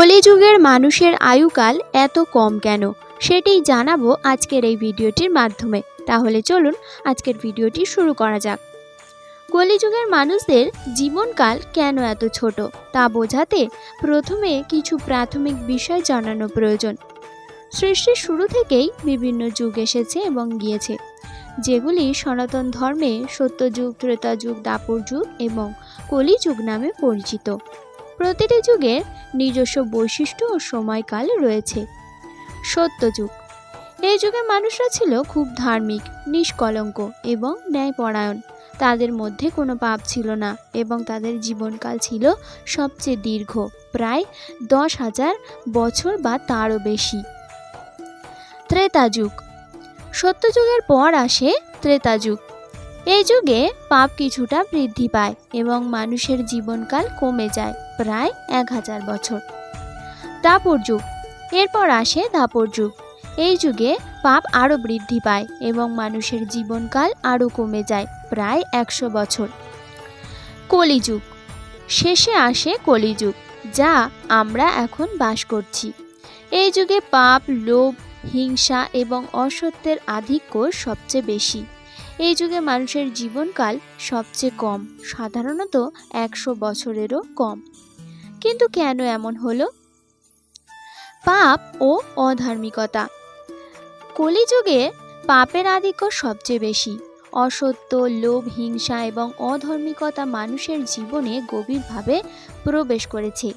কলিযুগের মানুষের আয়ুকাল এত কম কেন? সেটাই জানাব আজকের এই ভিডিওটির মাধ্যমে। তাহলে চলুন আজকের ভিডিওটি শুরু করা যাক। কলিযুগের মানুষদের জীবনকাল কেন এত ছোট? তা বোঝাতে প্রথমে কিছু প্রাথমিক বিষয় জানানো প্রয়োজন। সৃষ্টির শুরু থেকেই বিভিন্ন যুগ এসেছে এবং গিয়েছে, যেগুলি সনাতন ধর্মে সত্যযুগ ত্রেতা যুগ দাপর যুগ এবং কলিযুগ নামে পরিচিত। প্রতিটি যুগের নিজস্ব বৈশিষ্ট্য ও সময়কাল রয়েছে। সত্যযুগ এই যুগে মানুষরা ছিল খুব ধার্মিক, নিষ্কলঙ্ক এবং ন্যায়পরায়ণ। তাদের মধ্যে কোনো পাপ ছিল না এবং তাদের জীবনকাল ছিল সবচেয়ে দীর্ঘ, প্রায় দশ হাজার বছর বা তারও বেশি। ত্রেতা যুগ। সত্যযুগের পর আসে ত্রেতা যুগ। এই যুগে পাপ কিছুটা বৃদ্ধি পায় এবং মানুষের জীবনকাল কমে যায় প্রায় এক হাজার বছর। দাপর যুগ। এরপর আসে দাপর যুগ। এই যুগে পাপ আরও বৃদ্ধি পায় এবং মানুষের জীবনকাল আরও কমে যায় প্রায় একশো বছর। কলিযুগ। শেষে আসে কলিযুগ, যা আমরা এখন বাস করছি। এই যুগে পাপ, লোভ, হিংসা এবং অসত্যের আধিক্য সবচেয়ে বেশি। এই যুগে মানুষের জীবনকাল সবচেয়ে কম, সাধারণত একশো বছরেরও কম। কিন্তু কেন এমন হলো? পাপ ও অধার্মিকতা। কলিযুগে পাপের আধিক্য সবচেয়ে বেশি। অসত্য, লোভ, হিংসা এবং অধার্মিকতা মানুষের জীবনে গভীরভাবে প্রবেশ করেছে।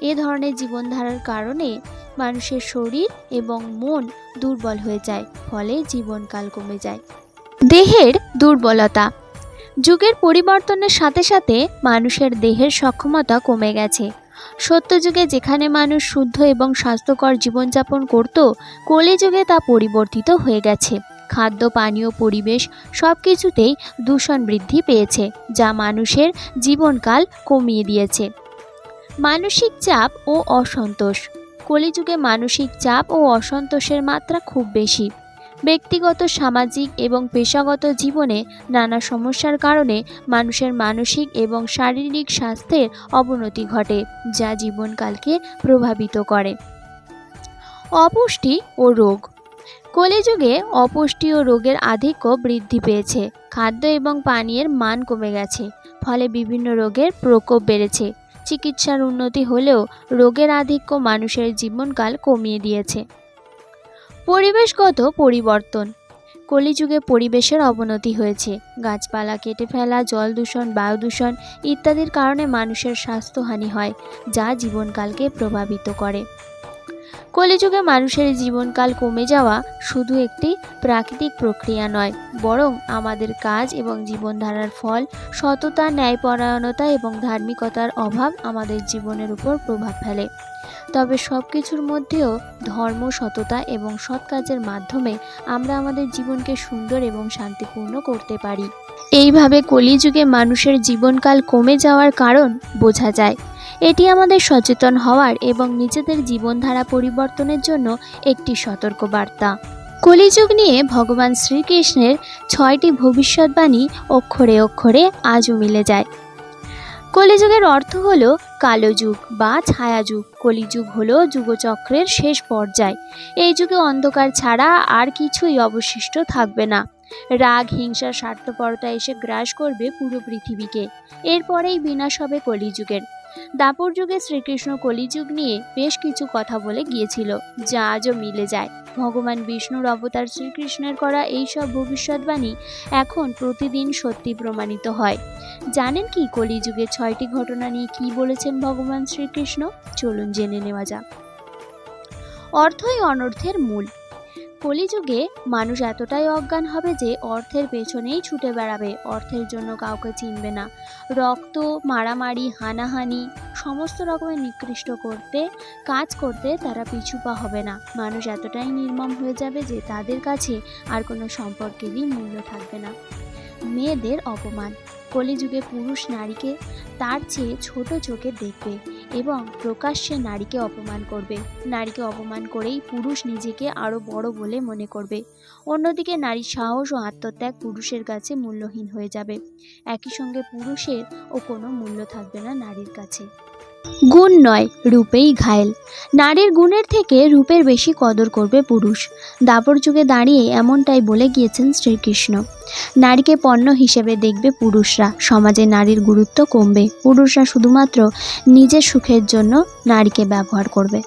এ ধরনের জীবনধারার কারণে মানুষের শরীর এবং মন দুর্বল হয়ে যায়, ফলে জীবনকাল কমে যায়। দেহের দুর্বলতা। যুগের পরিবর্তনের সাথে সাথে মানুষের দেহের সক্ষমতা কমে গেছে। সত্যযুগে যেখানে মানুষ শুদ্ধ এবং স্বাস্থ্যকর জীবনযাপন করত, কলিযুগে তা পরিবর্তিত হয়ে গেছে। খাদ্য, পানীয়, পরিবেশ সব কিছুতেই দূষণ বৃদ্ধি পেয়েছে, যা মানুষের জীবনকাল কমিয়ে দিয়েছে। মানসিক চাপ ও অসন্তোষ। কলিযুগে মানসিক চাপ ও অসন্তোষের মাত্রা খুব বেশি। ব্যক্তিগত, সামাজিক এবং পেশাগত জীবনে নানা সমস্যার কারণে মানুষের মানসিক এবং শারীরিক স্বাস্থ্যের অবনতি ঘটে, যা জীবনকালকে প্রভাবিত করে। অপুষ্টি ও রোগ। কলিযুগে অপুষ্টি ও রোগের আধিক্য বৃদ্ধি পেয়েছে। খাদ্য এবং পানীয়ের মান কমে গেছে, ফলে বিভিন্ন রোগের প্রকোপ বেড়েছে। চিকিৎসার উন্নতি হলেও রোগের আধিক্য মানুষের জীবনকাল কমিয়ে দিয়েছে। পরিবেশগত পরিবর্তন। কলিযুগে পরিবেশের অবনতি হয়েছে। গাছপালা কেটে ফেলা, জল দূষণ, বায়ু দূষণ ইত্যাদির কারণে মানুষের স্বাস্থ্যহানি হয়, যা জীবনকালকে প্রভাবিত করে। কলিযুগে মানুষের জীবনকাল কমে যাওয়া শুধু একটি প্রাকৃতিক প্রক্রিয়া নয়, বরং আমাদের কাজ এবং জীবনধারার ফল, সততা, ন্যায়পরায়ণতা এবং ধার্মিকতার অভাব আমাদের জীবনের উপর প্রভাব ফেলে। তবে সব কিছুর মধ্যেও ধর্ম, সততা এবং সৎ কাজের মাধ্যমে আমরা আমাদের জীবনকে সুন্দর এবং শান্তিপূর্ণ করতে পারি। এইভাবে কলিযুগে মানুষের জীবনকাল কমে যাওয়ার কারণ বোঝা যায়। এটি আমাদের সচেতন হওয়ার এবং নিজেদের জীবনধারা পরিবর্তনের জন্য একটি সতর্ক বার্তা কলিযুগ নিয়ে ভগবান শ্রীকৃষ্ণের ছয়টি ভবিষ্যৎবাণী অক্ষরে অক্ষরে আজও মিলে যায়। কলিযুগের অর্থ হল কালো যুগ বা ছায়াযুগ। কলিযুগ হল যুগচক্রের শেষ পর্যায়। এই যুগে অন্ধকার ছাড়া আর কিছুই অবশিষ্ট থাকবে না। রাগ হিংসা স্বার্থপরতা এসে গ্রাস করবে পুরো পৃথিবীকে। এরপরেই বিনাশ হবে কলিযুগের। দাপর যুগে শ্রীকৃষ্ণ কলিযুগ নিয়ে বেশ কিছু কথা বলে গিয়েছিল, যা আজও মিলে যায়। ভগবান বিষ্ণুর অবতার শ্রীকৃষ্ণের করা এইসব ভবিষ্যৎবাণী এখন প্রতিদিন সত্যি প্রমাণিত হয়। জানেন কি কলিযুগে ছয়টি ঘটনা নিয়ে কি বলেছেন ভগবান শ্রীকৃষ্ণ? চলুন জেনে নেওয়া যাক। অর্থই অনর্থের মূল। কলিযুগে মানুষ এতটাই অজ্ঞান হবে যে অর্থের পেছনেই ছুটে বেড়াবে, অর্থের জন্য কাউকে চিনবে না। রক্ত, মারামারি, হানাহানি, সমস্ত রকমের নিকৃষ্ট করতে, কাজ করতে তারা পিছুপা হবে না। মানুষ এতটাই নির্মম হয়ে যাবে যে তাদের কাছে আর কোনো সম্পর্কেরই মূল্য থাকবে না। মেয়েদের অপমান। কলিযুগে পুরুষ নারীকে তার চেয়ে ছোট চোখে দেখবে। এবং প্রকাশ্যে নারীকে অপমান করবে। নারীকে অপমান করেই পুরুষ নিজেকে আরও বড় বলে মনে করবে। অন্যদিকে নারীর সাহস ও আত্মত্যাগ পুরুষের কাছে মূল্যহীন হয়ে যাবে। একই সঙ্গে পুরুষের ও কোনো মূল্য থাকবে না নারীর কাছে। গুণ নয়, রূপেই ঘায়েল। নারীর গুণের থেকে রূপের বেশি কদর করবে পুরুষ। দাপর যুগে দাঁড়িয়ে এমনটাই বলে গিয়েছেন শ্রীকৃষ্ণ। নারীকে পণ্য হিসেবে দেখবে পুরুষরা। সমাজে নারীর গুরুত্ব কমবে। পুরুষরা শুধুমাত্র নিজের সুখের জন্য নারীকে ব্যবহার করবে।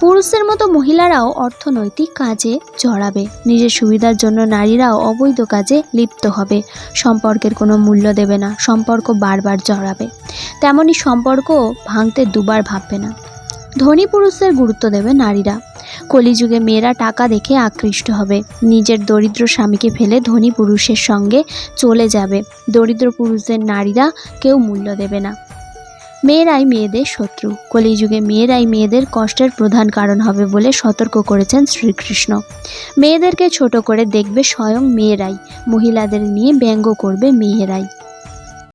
পুরুষদের মতো মহিলারাও অর্থনৈতিক কাজে জড়াবে। নিজের সুবিধার জন্য নারীরাও অবৈধ কাজে লিপ্ত হবে। সম্পর্কের কোনো মূল্য দেবে না, সম্পর্ক বারবার জড়াবে। তেমনই সম্পর্ক ভাঙতে দুবার ভাববে না। ধনী পুরুষদের গুরুত্ব দেবে নারীরা। কলিযুগে মেয়েরা টাকা দেখে আকৃষ্ট হবে। নিজের দরিদ্র স্বামীকে ফেলে ধনী পুরুষের সঙ্গে চলে যাবে। দরিদ্র পুরুষদের নারীরা কেউ মূল্য দেবে না। মেয়েরাই মেয়েদের শত্রু। কলিযুগে মেয়েরাই মেয়েদের কষ্টের প্রধান কারণ হবে বলে সতর্ক করেছেন শ্রীকৃষ্ণ। মেয়েদেরকে ছোট করে দেখবে স্বয়ং মেয়েরাই। মহিলাদের নিয়ে ব্যঙ্গ করবে মেয়েরাই।